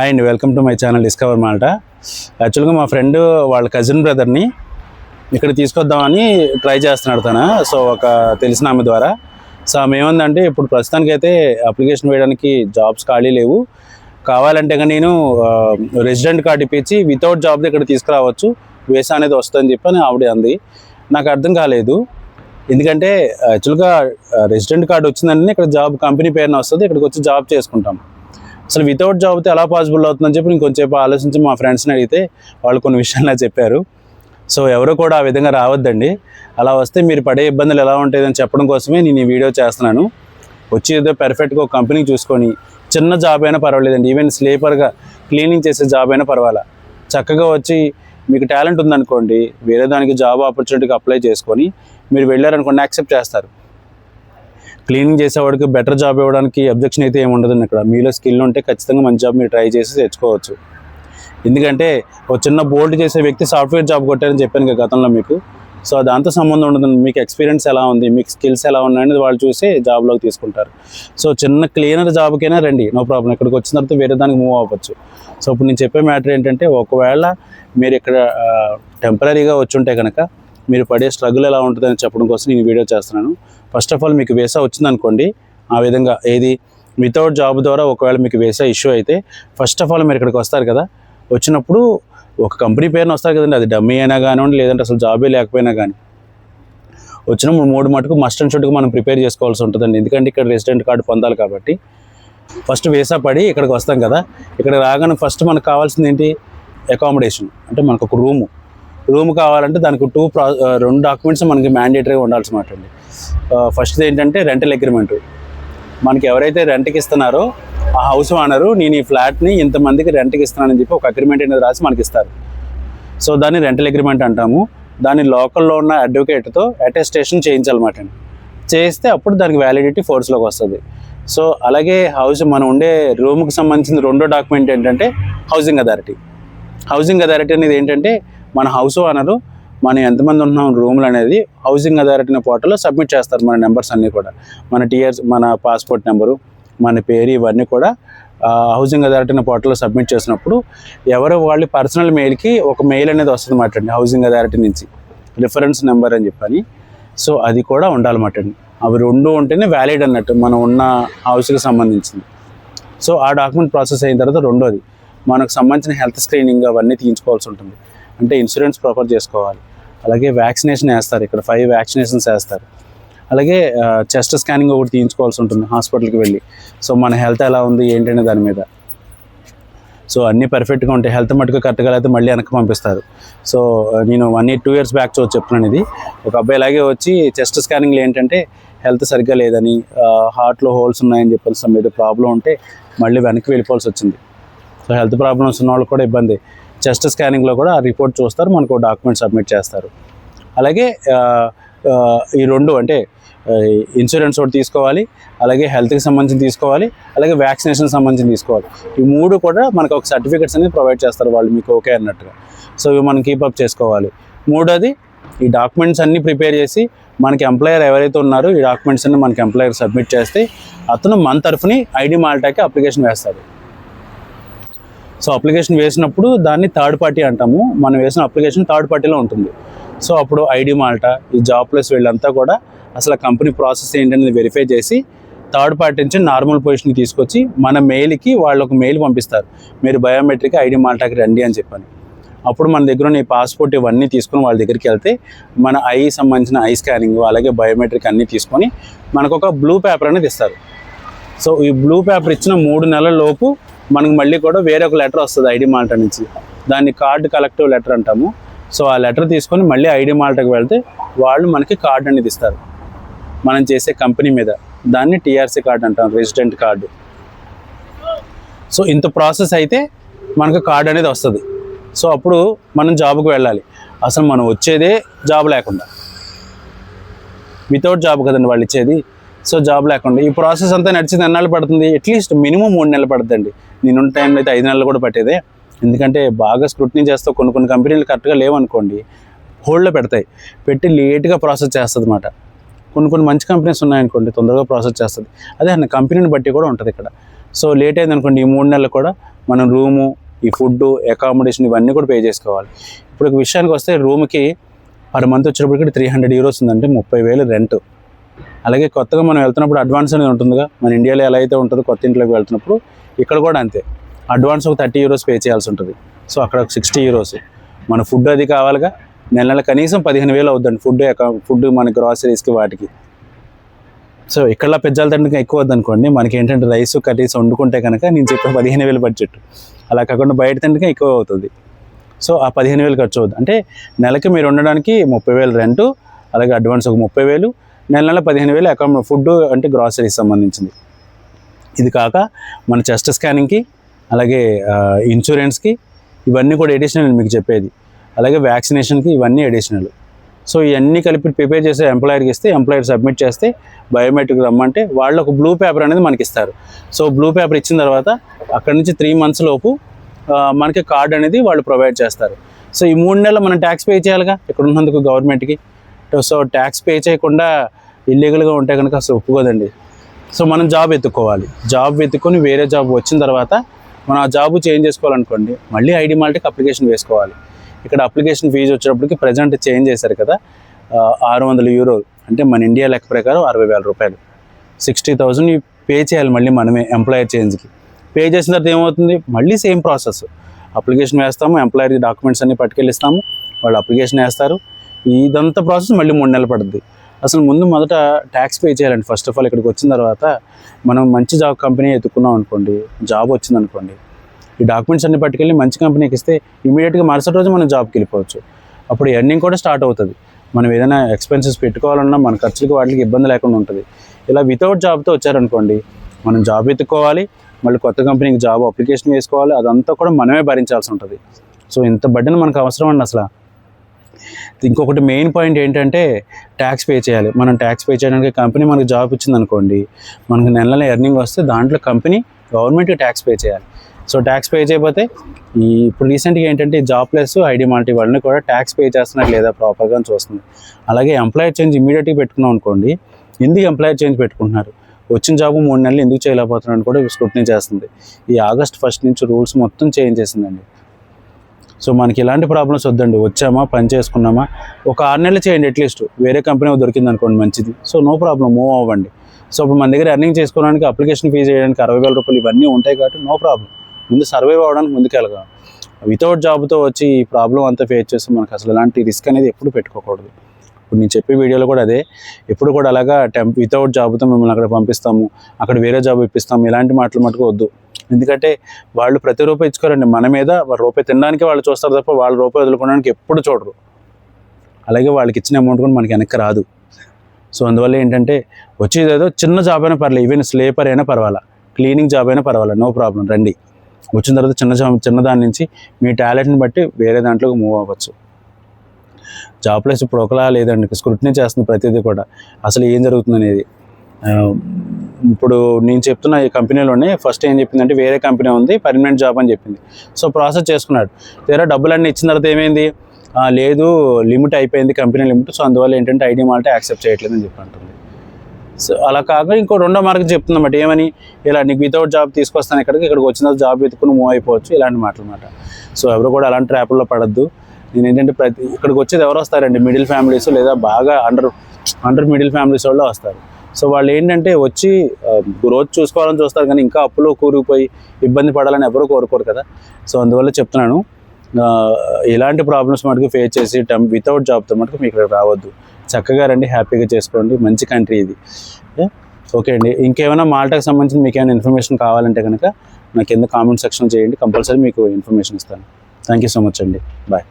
Hi అండి welcome to my channel discover Malta యాక్చువల్గా మా ఫ్రెండ్ వాళ్ళ కజిన్ బ్రదర్ని ఇక్కడ తీసుకొద్దామని ట్రై చేస్తున్నాడు తన. సో ఒక తెలిసిన ఆమె ద్వారా. సో ఆమె ఏమందంటే ఇప్పుడు ప్రస్తుతానికైతే అప్లికేషన్ వేయడానికి జాబ్స్ ఖాళీ లేవు. కావాలంటే కానీ నేను రెసిడెంట్ కార్డు ఇప్పించి వితౌట్ జాబ్ ఇక్కడ తీసుకురావచ్చు. వేసా అనేది వస్తుందని చెప్పి అని ఆవిడ అంది. నాకు అర్థం కాలేదు. ఎందుకంటే యాక్చువల్గా రెసిడెంట్ కార్డు వచ్చిందంటే ఇక్కడ జాబ్ కంపెనీ పేరున వస్తుంది. ఇక్కడికి వచ్చి జాబ్ చేసుకుంటాం. అసలు వితౌట్ జాబ్తో ఎలా పాసిబుల్ అవుతుందని చెప్పి నేను కొంచెంసేపు ఆలోచించి మా ఫ్రెండ్స్ని అడిగితే వాళ్ళు కొన్ని విషయాలు చెప్పారు. సో ఎవరు కూడా ఆ విధంగా రావద్దండి. అలా వస్తే మీరు పడే ఇబ్బందులు ఎలా ఉంటాయని చెప్పడం కోసమే నేను ఈ వీడియో చేస్తున్నాను. వచ్చి ఏదో పెర్ఫెక్ట్గా ఒక కంపెనీ చూసుకొని చిన్న జాబ్ అయినా పర్వాలేదండి. ఈవెన్ స్లీపర్గా క్లీనింగ్ చేసే జాబ్ అయినా పర్వాలా. చక్కగా వచ్చి మీకు టాలెంట్ ఉందనుకోండి వేరే దానికి జాబ్ ఆపర్చునిటీకి అప్లై చేసుకొని మీరు వెళ్ళారనుకోండి యాక్సెప్ట్ చేస్తారు. క్లీనింగ్ చేసేవాడికి బెటర్ జాబ్ ఇవ్వడానికి అబ్జెక్షన్ అయితే ఏమి ఉండదండి ఇక్కడ. మీలో స్కిల్ ఉంటే ఖచ్చితంగా మంచి జాబ్ మీరు ట్రై చేసి తెచ్చుకోవచ్చు. ఎందుకంటే ఒక చిన్న బోల్డ్ చేసే వ్యక్తి సాఫ్ట్వేర్ జాబ్ కొట్టారని చెప్పాను గతంలో మీకు. సో దాంతో సంబంధం ఉండదు మీకు ఎక్స్పీరియన్స్ ఎలా ఉంది? మీకు స్కిల్స్ ఎలా ఉన్నాయని వాళ్ళు చూసి జాబ్లోకి తీసుకుంటారు. సో చిన్న క్లీనర్ జాబ్కైనా రండి. No problem. ఇక్కడికి వచ్చిన తర్వాత వేరే దానికి మూవ్ అవ్వచ్చు. సో ఇప్పుడు నేను చెప్పే మ్యాటర్ ఏంటంటే ఒకవేళ మీరు ఇక్కడ టెంపరీగా వచ్చి ఉంటే కనుక మీరు పడే స్ట్రగుల్ ఎలా ఉంటుందని చెప్పడం కోసం నేను వీడియో చేస్తున్నాను. ఫస్ట్ ఆఫ్ ఆల్ మీకు వేసా వచ్చిందనుకోండి ఆ విధంగా ఏది వితౌట్ జాబ్ ద్వారా ఒకవేళ మీకు వేసా ఇష్యూ అయితే ఫస్ట్ ఆఫ్ ఆల్ మీరు ఇక్కడికి వస్తారు కదా వచ్చినప్పుడు ఒక కంపెనీ పేరున వస్తారు కదండి అది డమ్మీ అయినా కానివ్వండి లేదంటే అసలు జాబే లేకపోయినా కానీ. వచ్చిన మూడు మటుకు మస్ట్ అండ్ షుడ్గా మనం ప్రిపేర్ చేసుకోవాల్సి ఉంటుందండి. ఎందుకంటే ఇక్కడ రెసిడెంట్ కార్డు పొందాలి కాబట్టి. ఫస్ట్ వేసా పడి ఇక్కడికి వస్తాం కదా ఇక్కడ రాగానే ఫస్ట్ మనకు కావాల్సింది ఏంటి? అకామిడేషన్ అంటే మనకు ఒక రూము రూమ్ కావాలంటే దానికి టూ ప్రా రెండు డాక్యుమెంట్స్ మనకి మ్యాండేటరీగా ఉండాల్సి మాట అండి ఫస్ట్ది ఏంటంటే రెంటల్ అగ్రిమెంట్ మనకి ఎవరైతే రెంట్కి ఇస్తున్నారో ఆ హౌస్ ఓనరు నేను ఈ ఫ్లాట్ని ఇంతమందికి రెంట్కి ఇస్తున్నానని చెప్పి ఒక అగ్రిమెంట్ అనేది రాసి మనకి ఇస్తారు. సో దాన్ని రెంటల్ అగ్రిమెంట్ అంటాము. దాన్ని లోకల్లో ఉన్న అడ్వకేట్తో అటెస్టేషన్ చేయించాలన్నమాట అండి. చేస్తే అప్పుడు దానికి వ్యాలిడిటీ ఫోర్స్లోకి వస్తుంది. సో అలాగే హౌస్ మనం ఉండే రూమ్కి సంబంధించిన రెండో డాక్యుమెంట్ ఏంటంటే హౌసింగ్ అథారిటీ హౌసింగ్ అథారిటీ అనేది ఏంటంటే మన హౌస్ ఓనరు మనం ఎంతమంది ఉన్నాం రూమ్లు అనేది హౌసింగ్ అథారిటీ పోర్టల్లో సబ్మిట్ చేస్తారు మన నెంబర్స్ అన్నీ కూడా. మన టీఆర్స్ మన పాస్పోర్ట్ నెంబరు మన పేరు ఇవన్నీ కూడా హౌసింగ్ అథారిటీ పోర్టల్లో సబ్మిట్ చేసినప్పుడు ఎవరు వాళ్ళ పర్సనల్ మెయిల్కి ఒక మెయిల్ అనేది వస్తుంది మాట అండి హౌసింగ్ అథారిటీ నుంచి. రిఫరెన్స్ నెంబర్ అని చెప్పని. సో అది కూడా ఉండాలన్నమాట అండి. అవి రెండు ఉంటేనే వ్యాలిడ్ అన్నట్టు మనం ఉన్న హౌస్కి సంబంధించింది. సో ఆ డాక్యుమెంట్ ప్రాసెస్ అయిన తర్వాత రెండోది మనకు సంబంధించిన హెల్త్ స్క్రీనింగ్ అవన్నీ తీయించుకోవాల్సి ఉంటుంది. అంటే ఇన్సూరెన్స్ ప్రాపర్ చేసుకోవాలి. అలాగే వ్యాక్సినేషన్ వేస్తారు. ఇక్కడ ఫైవ్ వ్యాక్సినేషన్స్ వేస్తారు. అలాగే చెస్ట్ స్కానింగ్ ఒకటి తీయించుకోవాల్సి ఉంటుంది హాస్పిటల్కి వెళ్ళి. సో మన హెల్త్ ఎలా ఉంది ఏంటనే దాని మీద. సో అన్నీ పర్ఫెక్ట్గా ఉంటాయి. హెల్త్ మటుకు కరెక్ట్గా అయితే మళ్ళీ వెనక్కి పంపిస్తారు. సో నేను one year two years back చూసి చెప్తున్నాను ఇది. ఒక అబ్బాయి ఇలాగే వచ్చి చెస్ట్ స్కానింగ్లో ఏంటంటే హెల్త్ సరిగ్గా లేదని హార్ట్లో హోల్స్ ఉన్నాయని చెప్పి సమ్ ప్రాబ్లం ఉంటే మళ్ళీ వెనక్కి వెళ్ళిపోవాల్సి వచ్చింది. సో హెల్త్ ప్రాబ్లమ్స్ ఉన్న వాళ్ళకి కూడా ఇబ్బంది. చెస్ట్ స్కానింగ్లో కూడా ఆ రిపోర్ట్ చూస్తారు మనకు డాక్యుమెంట్ సబ్మిట్ చేస్తారు. అలాగే ఈ రెండు అంటే ఇన్సూరెన్స్ ఒకటి తీసుకోవాలి అలాగే హెల్త్కి సంబంధించి తీసుకోవాలి అలాగే వ్యాక్సినేషన్ సంబంధించి తీసుకోవాలి. ఈ మూడు కూడా మనకు ఒక సర్టిఫికెట్స్ అనేది ప్రొవైడ్ చేస్తారు వాళ్ళు మీకు ఓకే అన్నట్టుగా. సో ఇవి మనం కీపప్ చేసుకోవాలి. మూడోది ఈ డాక్యుమెంట్స్ అన్నీ ప్రిపేర్ చేసి మనకి ఎంప్లాయర్ ఎవరైతే ఉన్నారో ఈ డాక్యుమెంట్స్ అన్ని మనకి ఎంప్లాయర్ సబ్మిట్ చేస్తే అతను మన తరఫుని ఐడి మాల్టాకి అప్లికేషన్ వేస్తారు. సో అప్లికేషన్ వేసినప్పుడు దాన్ని థర్డ్ పార్టీ అంటాము. మనం వేసిన అప్లికేషన్ థర్డ్ పార్టీలో ఉంటుంది. సో అప్పుడు ఐడి మాల్టా ఈ జాబ్ ప్లస్ వీళ్ళంతా కూడా అసలు కంపెనీ ప్రాసెస్ ఏంటనేది వెరిఫై చేసి థర్డ్ పార్టీ నుంచి నార్మల్ పొజిషన్కి తీసుకొచ్చి మన మెయిల్కి వాళ్ళు ఒక మెయిల్ పంపిస్తారు. మీరు బయోమెట్రిక్ ఐడి మాల్టాకి రండి అని చెప్పాను. అప్పుడు మన దగ్గర ఉన్న ఈ పాస్పోర్ట్ ఇవన్నీ తీసుకుని వాళ్ళ దగ్గరికి వెళ్తే మన ఐ సంబంధించిన ఐ స్కానింగ్ అలాగే బయోమెట్రిక్ అన్నీ తీసుకొని మనకు ఒక బ్లూ పేపర్ అనేది ఇస్తారు. సో ఈ బ్లూ పేపర్ ఇచ్చిన మూడు నెలల లోపు మనకు మళ్ళీ కూడా వేరే ఒక లెటర్ వస్తుంది ఐడి మాల్టా నుంచి. దాన్ని కార్డ్ కలెక్టివ్ లెటర్ అంటాము. సో ఆ లెటర్ తీసుకొని మళ్ళీ ఐడి మాల్టాకి వెళ్తే వాళ్ళు మనకి కార్డు అనేది ఇస్తారు. మనం చేసే కంపెనీ మీద. దాన్ని టీఆర్సీ కార్డు అంటాం రెసిడెంట్ కార్డు. సో ఇంత ప్రాసెస్ అయితే మనకు కార్డు అనేది వస్తుంది. సో అప్పుడు మనం జాబ్కు వెళ్ళాలి. అసలు మనం వచ్చేదే జాబ్ లేకుండా. వితౌట్ జాబ్ కదండి వాళ్ళు ఇచ్చేది. సో జాబ్ లేకుండా. ఈ ప్రాసెస్ అంతా నడిచింది ఎన్నాళ్ళు పడుతుంది? అట్లీస్ట్ మినిమం మూడు నెలలు పడుతుందండి. నేనున్న టైంలో అయితే ఐదు నెలలు కూడా పట్టేదే. ఎందుకంటే బాగా స్క్రూటినీ చేస్తే కొన్ని కొన్ని కంపెనీలు కరెక్ట్గా లేవనుకోండి హోల్డ్లో పెడతాయి. పెట్టి లేట్గా ప్రాసెస్ చేస్తుంది అనమాట కొన్ని కొన్ని మంచి కంపెనీస్ ఉన్నాయనుకోండి తొందరగా ప్రాసెస్ చేస్తుంది. అదే అన్న కంపెనీని బట్టి కూడా ఉంటుంది ఇక్కడ. సో లేట్ అయింది అనుకోండి ఈ మూడు నెలలు కూడా మనం రూము ఈ ఫుడ్ అకామిడేషన్ ఇవన్నీ కూడా పే చేసుకోవాలి. ఇప్పుడు ఒక విషయానికి వస్తే రూమ్కి పర్ మంత్ వచ్చినప్పటికీ త్రీ హండ్రెడ్ యూరోస్ ఉందంటే ముప్పై వేలు రెంట్. అలాగే కొత్తగా మనం వెళ్తున్నప్పుడు అడ్వాన్స్ అనేది ఉంటుందిగా. మన ఇండియాలో ఎలా అయితే ఉంటుందో కొత్త ఇంట్లోకి వెళ్తున్నప్పుడు ఇక్కడ కూడా అంతే. అడ్వాన్స్ ఒక థర్టీ యూరోస్ పే చేయాల్సి ఉంటుంది. సో అక్కడ ఒక సిక్స్టీ యూరోస్ మన ఫుడ్ అది కావాలిగా. నెల నెల కనీసం పదిహేను వేలు అవుద్దండి ఫుడ్ ఫుడ్ మన గ్రాసరీస్కి వాటికి. సో ఇక్కడ పెజ్జాల తండ్రికి ఎక్కువ వద్దనుకోండి. మనకి ఏంటంటే రైస్ కర్రీస్ వండుకుంటే కనుక నేను చెప్పిన పదిహేను వేలు బడ్జెట్ అలా కాకుండా బయట తండ్రికి ఎక్కువ అవుతుంది. సో ఆ పదిహేను వేలు ఖర్చు అవుతుంది అంటే నెలకి మీరు ఉండడానికి ముప్పై వేలు రెంటు అలాగే అడ్వాన్స్ ఒక ముప్పై వేలు. నెల నెల పదిహేను వేలు అకౌంట్ ఫుడ్ అంటే గ్రాసరీస్ సంబంధించింది. ఇది కాక మన చెస్ట్ స్కానింగ్కి అలాగే ఇన్సూరెన్స్కి ఇవన్నీ కూడా ఎడిషనల్ నేను మీకు చెప్పేది. అలాగే వ్యాక్సినేషన్కి ఇవన్నీ ఎడిషనల్ సో ఇవన్నీ కలిపి ప్రిపేర్ చేసే ఎంప్లాయర్కి ఇస్తే ఎంప్లాయర్ సబ్మిట్ చేస్తే బయోమెట్రిక్ రమ్మంటే వాళ్ళు ఒక బ్లూ పేపర్ అనేది మనకి ఇస్తారు సో బ్లూ పేపర్ ఇచ్చిన తర్వాత అక్కడి నుంచి త్రీ మంత్స్ లోపు మనకి కార్డు అనేది వాళ్ళు ప్రొవైడ్ చేస్తారు. సో ఈ మూడు నెలలు మనం ట్యాక్స్ పే చేయాలిగా? ఇక్కడ ఉన్నందుకు గవర్నమెంట్కి సో ట్యాక్స్ పే చేయకుండా ఇల్లీగల్గా ఉంటే కనుక అసలు ఒప్పుకోదండి. సో మనం జాబ్ ఎత్తుకోవాలి. జాబ్ వెతుక్కొని వేరే జాబ్ వచ్చిన తర్వాత మనం ఆ జాబ్ చేంజ్ చేసుకోవాలనుకోండి మళ్ళీ ఐడి మాల్టీకి అప్లికేషన్ వేసుకోవాలి. ఇక్కడ అప్లికేషన్ ఫీజు వచ్చేటప్పటికి ప్రజెంట్ చేంజ్ చేశారు కదా ఆరు వందల యూరో అంటే మన ఇండియా లెక్క ప్రకారం అరవై వేల రూపాయలు. సిక్స్టీ థౌజండ్ పే చేయాలి మళ్ళీ మనమే ఎంప్లాయర్ చేంజ్కి పే చేసిన తర్వాత ఏమవుతుంది? మళ్ళీ సేమ్ ప్రాసెస్ అప్లికేషన్ వేస్తాము ఎంప్లాయర్ డాక్యుమెంట్స్ అన్ని పట్టుకెళ్ళిస్తాము వాళ్ళు అప్లికేషన్ వేస్తారు. ఇదంతా ప్రాసెస్ మళ్ళీ మూడు నెలలు పడుద్ది. అసలు ముందు మొదట ట్యాక్స్ పే చేయాలండి. ఫస్ట్ ఆఫ్ ఆల్ ఇక్కడికి వచ్చిన తర్వాత మనం మంచి జాబ్ కంపెనీ ఎత్తుకున్నాం అనుకోండి జాబ్ వచ్చింది అనుకోండి ఈ డాక్యుమెంట్స్ అన్ని పట్టుకెళ్ళి మంచి కంపెనీకి ఇస్తే ఇమీడియట్గా మరుసటి రోజు మనం జాబ్కి వెళ్ళిపోవచ్చు. అప్పుడు ఎర్నింగ్ కూడా స్టార్ట్ అవుతుంది. మనం ఏదైనా ఎక్స్పెన్సెస్ పెట్టుకోవాలన్నా మన ఖర్చులకు వాటికి ఇబ్బంది లేకుండా ఉంటుంది. ఇలా వితౌట్ జాబ్తో వచ్చారనుకోండి మనం జాబ్ ఎత్తుకోవాలి మళ్ళీ కొత్త కంపెనీకి జాబ్ అప్లికేషన్ వేసుకోవాలి అదంతా కూడా మనమే భరించాల్సి ఉంటుంది. సో ఇంత బడ్డను మనకు అవసరం అండి అసలు. ఇంకొకటి మెయిన్ పాయింట్ ఏంటంటే ట్యాక్స్ పే చేయాలి. మనం ట్యాక్స్ పే చేయడానికి కంపెనీ మనకి జాబ్ ఇచ్చింది అనుకోండి మనకు నెల నెల ఎర్నింగ్ వస్తే దాంట్లో కంపెనీ గవర్నమెంట్కి ట్యాక్స్ పే చేయాలి. సో ట్యాక్స్ పే చేయకపోతే ఈ ఇప్పుడు రీసెంట్గా ఏంటంటే జాబ్ ప్లస్ ఐడి మాల్టీ వాళ్ళని కూడా ట్యాక్స్ పే చేస్తున్నారు లేదా ప్రాపర్గా అని చూస్తుంది అలాగే ఎంప్లాయర్ చేంజ్ ఇమీడియట్గా పెట్టుకున్నాం అనుకోండి ఎందుకు ఎంప్లాయర్ చేంజ్ పెట్టుకుంటున్నారు? వచ్చిన జాబ్ మూడు నెలలు ఎందుకు చేయలేకపోతున్నాను కూడా స్క్రూటినీ చేస్తుంది. ఈ ఆగస్ట్ ఫస్ట్ నుంచి రూల్స్ మొత్తం చేంజ్ చేసిందండి. సో మనకి ఇలాంటి ప్రాబ్లమ్స్ వద్దండి. వచ్చామా? పని చేసుకున్నామా? ఒక ఆరు నెలలు చేయండి అట్లీస్ట్. వేరే కంపెనీ దొరికింది అనుకోండి మంచిది. సో నో ప్రాబ్లం మూవ్ అవ్వండి. సో ఇప్పుడు మన దగ్గర ఎర్నింగ్ చేసుకోవడానికి అప్లికేషన్ ఫీజు చేయడానికి అరవై వేల రూపాయలు ఇవన్నీ ఉంటాయి కాబట్టి నో ప్రాబ్లం ముందు సర్వైవ్ అవ్వడానికి ముందుకెళ్ళగా వితౌట్ జాబ్తో వచ్చి ఈ ప్రాబ్లం అంతా ఫేస్ చేస్తే మనకు అసలు ఎలాంటి రిస్క్ అనేది ఎప్పుడు పెట్టుకోకూడదు. ఇప్పుడు నేను చెప్పే వీడియోలో కూడా అదే. ఎప్పుడు కూడా అలాగా టెంప్ వితౌట్ జాబ్తో మిమ్మల్ని అక్కడ పంపిస్తాము. అక్కడ వేరే జాబ్ ఇప్పిస్తాము. ఇలాంటి మాటలు మటుకు వద్దు. ఎందుకంటే వాళ్ళు ప్రతి రూపాయి ఇచ్చుకోరండి. మన మీద రూపాయి తినడానికి వాళ్ళు చూస్తారు తప్ప వాళ్ళ రూపాయి వదులుకోవడానికి ఎప్పుడు చూడరు. అలాగే వాళ్ళకి ఇచ్చిన అమౌంట్ కూడా మనకి వెనక్కి రాదు. సో అందువల్ల ఏంటంటే వచ్చేది ఏదో చిన్న జాబ్ అయినా పర్లేదు ఈవెన్ స్లేపర్ అయినా పర్వాలా. క్లీనింగ్ జాబ్ అయినా పర్వాలా నో ప్రాబ్లం రండి. వచ్చిన తర్వాత చిన్న జాబ్ చిన్న దాని నుంచి మీ టాలెంట్ని బట్టి వేరే దాంట్లోకి మూవ్ అవ్వచ్చు. జాబ్ ప్లేస్ ఇప్పుడు ఒకలా లేదండి స్క్రూటినీ చేస్తుంది ప్రతిదీ కూడా. అసలు ఏం జరుగుతుంది అనేది ఇప్పుడు నేను చెప్తున్న ఈ కంపెనీలోనే ఫస్ట్ ఏం చెప్పిందంటే వేరే కంపెనీ ఉంది పర్మనెంట్ జాబ్ అని చెప్పింది. సో ప్రాసెస్ చేసుకున్నాడు. తీరా డబ్బులన్నీ ఇచ్చిన తర్వాత ఏమైంది? లేదు లిమిట్ అయిపోయింది కంపెనీ లిమిట్ సో అందువల్ల ఏంటంటే ఐడి మాల్ట్ యాక్సెప్ట్ చేయట్లేదు అని చెప్పి అంటుంది. సో అలా కాక ఇంకో రెండో మార్గం చెప్తుందన్నమాట. ఏమని? ఇలా నీకు వితౌట్ జాబ్ తీసుకొస్తాను ఇక్కడికి ఇక్కడికి వచ్చిన తర్వాత జాబ్ వెతుకుని మూవ్ అయిపోవచ్చు ఇలాంటి మాటలు అన్నమాట సో ఎవరు కూడా అలాంటి ట్రాప్లో పడద్దు. నేను ఏంటంటే ప్రతి ఇక్కడికి వచ్చేది ఎవరు వస్తారండి? మిడిల్ ఫ్యామిలీస్ లేదా బాగా అండర్ అండర్ మిడిల్ ఫ్యామిలీస్ వాళ్ళు వస్తారు. సో వాళ్ళు ఏంటంటే వచ్చి గ్రోత్ చూసుకోవాలని చూస్తారు కానీ ఇంకా అప్పులో కూరుకుపోయి ఇబ్బంది పడాలని ఎవరు కోరుకోరు కదా. సో అందువల్ల చెప్తున్నాను ఇలాంటి ప్రాబ్లమ్స్ మటుకు ఫేస్ చేసి టెం వితౌట్ జాబ్తో మటుకు మీకు ఇక్కడ రావద్దు. చక్కగా రండి హ్యాపీగా చేసుకోండి మంచి కంట్రీ ఇది. ఓకే అండి. ఇంకేమైనా మాల్టాకి సంబంధించిన మీకు ఏమైనా ఇన్ఫర్మేషన్ కావాలంటే కనుక నాకు కింద కామెంట్ సెక్షన్ చేయండి. కంపల్సరీ మీకు ఇన్ఫర్మేషన్ ఇస్తాను. థ్యాంక్ యూ సో మచ్ అండి. బాయ్